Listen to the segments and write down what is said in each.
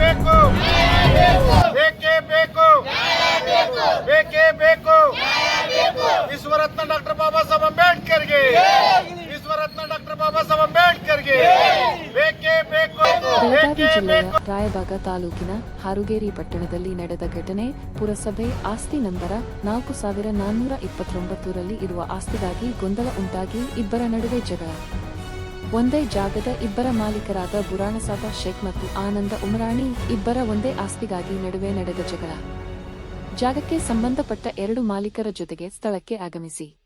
ಬೇಕು. ಬೇಕೇ ಬೇಕು. ಬೇಕೇ ಬೇಕು. ವಿಶ್ವರತ್ನ ಡಾಕ್ಟರ್ ಬಾಬಾ ಸಾಹೇಬ್ ಅಂಬೇಡ್ಕರ್ಗೆ. ವಿಶ್ವರತ್ನ ಡಾಕ್ಟರ್ ಬಾಬಾ ಸಾಹೇಬ್ ಅಂಬೇಡ್ಕರ್ಗೆ. ಬೇಕೇ ಬೇಕು. ಬೆಳಗಾವಿ ಜಿಲ್ಲೆಯ ರಾಯಬಾಗ ತಾಲೂಕಿನ ಹಾರುಗೇರಿ ಪಟ್ಟಣದಲ್ಲಿ ನಡೆದ ಘಟನೆ ಪುರಸಭೆ ಆಸ್ತಿ ನಂಬರ ನಾಲ್ಕು ಸಾವಿರ ನಾನ್ನೂರ ಇಪ್ಪತ್ತೊಂಬತ್ತರಲ್ಲಿ ಇರುವ ಆಸ್ತಿಗಾಗಿ ಗೊಂದಲ ಉಂಟಾಗಿ ಇಬ್ಬರ ನಡುವೆ ಜಗಳ. ಒಂದೇ ಜಾಗದ ಇಬ್ಬರ ಮಾಲೀಕರಾದ ಬುರಾಣಸಾಬ ಶೇಖ್ ಮತ್ತು ಆನಂದ ಉಮರಾಣಿ ಇಬ್ಬರ ಒಂದೇ ಆಸ್ತಿಗಾಗಿ ನಡುವೆ ನಡೆದ ಜಗಳ. ಜಾಗಕ್ಕೆ ಸಂಬಂಧಪಟ್ಟ ಎರಡು ಮಾಲೀಕರ ಜೊತೆಗೆ ಸ್ಥಳಕ್ಕೆ ಆಗಮಿಸಿ.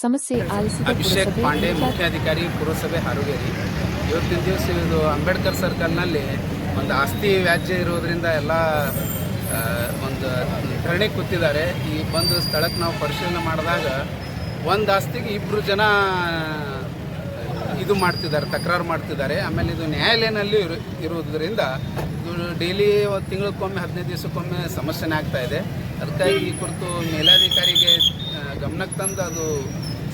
ಸಮಸ್ಯೆ ಆಲಿಸಿದ ಅಭಿಷೇಕ್ ಪಾಂಡೆ ಮುಖ್ಯ- ಮುಖ್ಯಾಧಿಕಾರಿ ಪುರಸಭೆ ಹಾರುಗೇರಿ. ಇವತ್ತಿನ ದಿವಸ ಇದು ಅಂಬೇಡ್ಕರ್ ಸರ್ಕಲ್ನಲ್ಲಿ ಒಂದು ಆಸ್ತಿ ವ್ಯಾಜ್ಯ ಇರೋದ್ರಿಂದ ಎಲ್ಲ ಒಂದು ಧರಣಿ ಕೂತಿದ್ದಾರೆ. ಈ ಬಂದು ಸ್ಥಳಕ್ಕೆ ನಾವು ಪರಿಶೀಲನೆ ಮಾಡಿದಾಗ ಒಂದು ಆಸ್ತಿಗೆ ಇಬ್ಬರು ಜನ ಇದು ಮಾಡ್ತಿದ್ದಾರೆ ತಕರಾರು ಮಾಡ್ತಿದ್ದಾರೆ. ಆಮೇಲೆ ಇದು ನ್ಯಾಯಾಲಯನಲ್ಲಿ ಇರು ಇರುವುದರಿಂದ ಇದು ಡೈಲಿ ಒಂದು ತಿಂಗಳಕ್ಕೊಮ್ಮೆ ಹದಿನೈದು ದಿವಸಕ್ಕೊಮ್ಮೆ ಸಮಸ್ಯೆನೇ ಆಗ್ತಾ ಇದೆ. ಅದಕ್ಕಾಗಿ ಈ ಕುರಿತು ಮೇಲಾಧಿಕಾರಿಗೆ ಗಮನಕ್ಕೆ ತಂದು ಅದು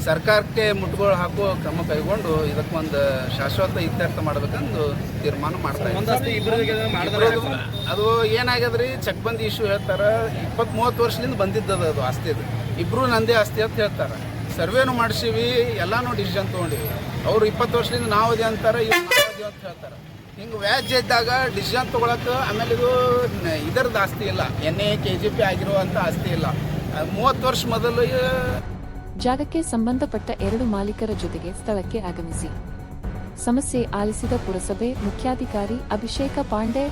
ಸರ್ಕಾರಕ್ಕೆ ಮುಟ್ಟುಗೋಲು ಹಾಕೋ ಕ್ರಮ ಕೈಗೊಂಡು ಇದಕ್ಕೊಂದು ಶಾಶ್ವತ ಇತ್ಯರ್ಥ ಮಾಡಬೇಕಂದು ತೀರ್ಮಾನ ಮಾಡ್ತಾ ಅದು ಏನಾಗ್ಯದ್ರಿ? ಚಕ್ಬಂದಿ ಇಶ್ಯೂ ಹೇಳ್ತಾರೆ. ಇಪ್ಪತ್ತ್ ಮೂವತ್ತು ವರ್ಷದಿಂದ ಬಂದಿದ್ದದ ಅದು ಆಸ್ತಿ ಅದು. ಇಬ್ಬರು ನಂದೇ ಆಸ್ತಿ ಅಂತ ಹೇಳ್ತಾರೆ. ಸರ್ವೇನು ಮಾಡಿಸಿವಿ ಎಲ್ಲಾನು ಡಿಸಿಷನ್ ತೊಗೊಂಡಿವಿ. ಅವ್ರು ಇಪ್ಪತ್ತು ವರ್ಷದಿಂದ ನಾವು ಅದೇ ಅಂತಾರೆ, ಇವ್ರು ನಾವದಿ ಅಂತ ಹೇಳ್ತಾರೆ. ಹಿಂಗೆ ವ್ಯಾಜ್ಯ ಇದ್ದಾಗ ಡಿಸಿಷನ್ ತೊಗೊಳಕ್ಕೆ ಆಮೇಲೆ ಇದು ಇದರದ್ದು ಆಸ್ತಿ ಇಲ್ಲ. N A K G P ಆಗಿರುವಂಥ ಆಸ್ತಿ ಇಲ್ಲ. ಮೂವತ್ತು ವರ್ಷ ಮೊದಲು ಜಾಗಕ್ಕೆ ಸಂಬಂಧಪಟ್ಟ ಎರಡು ಮಾಲೀಕರ ಜೊತೆಗೆ ಸ್ಥಳಕ್ಕೆ ಆಗಮಿಸಿ. ಸಮಸ್ಯೆ ಆಲಿಸಿದ ಪುರಸಭೆ ಮುಖ್ಯಾಧಿಕಾರಿ ಅಭಿಷೇಕ ಪಾಂಡೆ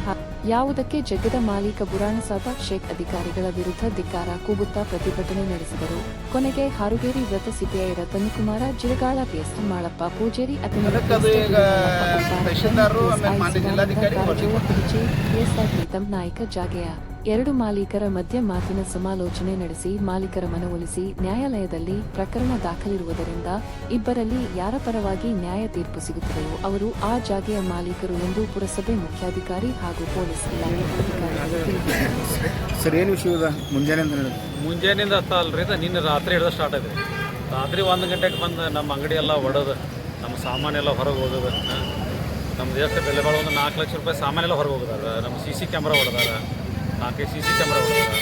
ಯಾವುದಕ್ಕೆ ಜಗ್ಗದ ಮಾಲೀಕ ಬುರಾಣಸಾಬ ಶೇಖ್ ಅಧಿಕಾರಿಗಳ ವಿರುದ್ಧ ಧಿಕ್ಕಾರ ಕೂಗುತ್ತಾ ಪ್ರತಿಭಟನೆ ನಡೆಸಿದರು. ಕೊನೆಗೆ ಹಾರುಗೇರಿ ವೃತ್ತ ಸಿಪಿಐ ರತನ್ಕುಮಾರ ಜಿರಗಾಳ ಪಿಎಸ್ ಮಾಳಪ್ಪ ಪೂಜೇರಿ ಅಥವಾ ಜಿಲ್ಲಾಧಿಕಾರಿ ಪ್ರೀತಂ ನಾಯ್ಕ ಜಾಗೆಯ ಎರಡು ಮಾಲೀಕರ ಮಧ್ಯ ಮಾತಿನ ಸಮಾಲೋಚನೆ ನಡೆಸಿ ಮಾಲೀಕರ ಮನವೊಲಿಸಿ ನ್ಯಾಯಾಲಯದಲ್ಲಿ ಪ್ರಕರಣ ದಾಖಲಿರುವುದರಿಂದ ಇಬ್ಬರಲ್ಲಿ ಯಾರ ಪರವಾಗಿ ನ್ಯಾಯ ತೀರ್ಪು ಸಿಗುತ್ತದೆಯೋ ಅವರು ಆ ಜಾಗೆಯ ಮಾಲೀಕರು ಎಂದು ಪುರಸಭೆ ಮುಖ್ಯಾಧಿಕಾರಿ ಹಾಗೂ ಪೊಲೀಸ್ ಇಲಾಖೆ ಸರ್ ಏನು ವಿಷಯ ಮುಂಜಾನೆಯಿಂದ ಹತ್ತ ಅಲ್ರಿ ನಿನ್ನೆ ರಾತ್ರಿ ಹಿಡಿದು ಸ್ಟಾರ್ಟ್ ಆಗಿದೆ. ರಾತ್ರಿ ಒಂದು ಗಂಟೆಗೆ ಬಂದು ನಮ್ಮ ಅಂಗಡಿ ಎಲ್ಲ ಒಡೋದು ನಮ್ಮ ಸಾಮಾನೆಲ್ಲ ಹೊರಗೆ ಹೋಗೋದು ನಮ್ಮ ದೇಶದ ಬೆಲೆ ಬಾಳೋ ಒಂದು ನಾಲ್ಕು ಲಕ್ಷ ರೂಪಾಯಿ ಸಾಮಾನೆಲ್ಲ ಹೊರಗೆ ಹೋಗೋದಾರ ನಮ್ಮ ಸಿ ಸಿ ಕ್ಯಾಮ್ರಾ ಹೊಡೆದಾರ. ನಾಲ್ಕೈದು ಸಿ ಸಿ ಕ್ಯಾಮ್ರಾ ಹೊಡೆದ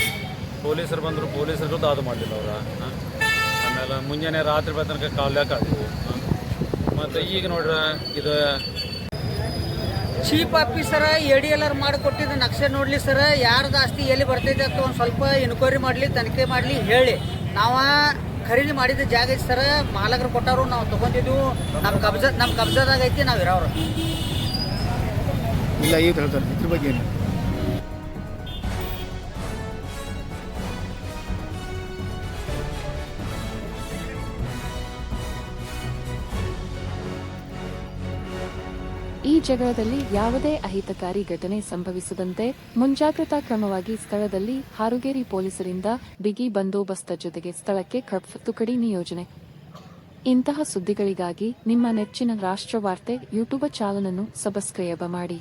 ಪೊಲೀಸರು ಬಂದರು ಪೊಲೀಸರಿಗೂ ಅದು ಮಾಡಲಿಲ್ಲ ಅವ್ರ. ಆಮೇಲೆ ಮುಂಜಾನೆ ರಾತ್ರಿ ಬರೋ ತನಕ ಕಾವ್ಯಾಕ ಆದವು ಮತ್ತು ಈಗ ನೋಡ್ರ ಇದು ಚೀಫ್ ಆಫೀಸರ ಎ ಡಿ ಎಲ್ ಆರ್ ಮಾಡಿಕೊಟ್ಟಿದ್ದು ನಕ್ಷೆ ನೋಡಲಿ ಸರ್ ಯಾರ್ದು ಆಸ್ತಿ ಎಲ್ಲಿ ಬರ್ತೈತೆ ಅಂತ ಒಂದು ಸ್ವಲ್ಪ ಎನ್ಕ್ವೈರಿ ಮಾಡಲಿ ತನಿಖೆ ಮಾಡಲಿ ಹೇಳಿ. ನಾವು ಖರೀದಿ ಮಾಡಿದ ಜಾಗ ಐತಿ ಸರ್ ಮಾಲಕರು ಕೊಟ್ಟಾರು ನಾವು ತೊಗೊಂಡಿದ್ವು. ನಮ್ಮ ಕಬ್ಜ ನಮ್ಮ ಕಬ್ಜಾದಾಗ ಐತಿ ನಾವು ಇರೋರು ಇಲ್ಲ ಈಗ ಹೇಳ್ತಾರೆ ಇದ್ರ ಬಗ್ಗೆ ಈ ಜಗಳದಲ್ಲಿ ಯಾವುದೇ ಅಹಿತಕಾರಿ ಘಟನೆ ಸಂಭವಿಸದಂತೆ ಮುಂಜಾಗ್ರತಾ ಕ್ರಮವಾಗಿ ಸ್ಥಳದಲ್ಲಿ ಹಾರುಗೇರಿ ಪೊಲೀಸರಿಂದ ಬಿಗಿ ಬಂದೋಬಸ್ತ ಜೊತೆಗೆ ಸ್ಥಳಕ್ಕೆ ಕಫ್ ತುಕಡಿ ನಿಯೋಜನೆ. ಇಂತಹ ಸುದ್ದಿಗಳಿಗಾಗಿ ನಿಮ್ಮ ನೆಚ್ಚಿನ ರಾಷ್ಟ್ರವಾರ್ತೆ ಯೂಟ್ಯೂಬ್ ಚಾನಲ್ ಅನ್ನು ಸಬ್ಸ್ಕ್ರೈಬ್ ಮಾಡಿ.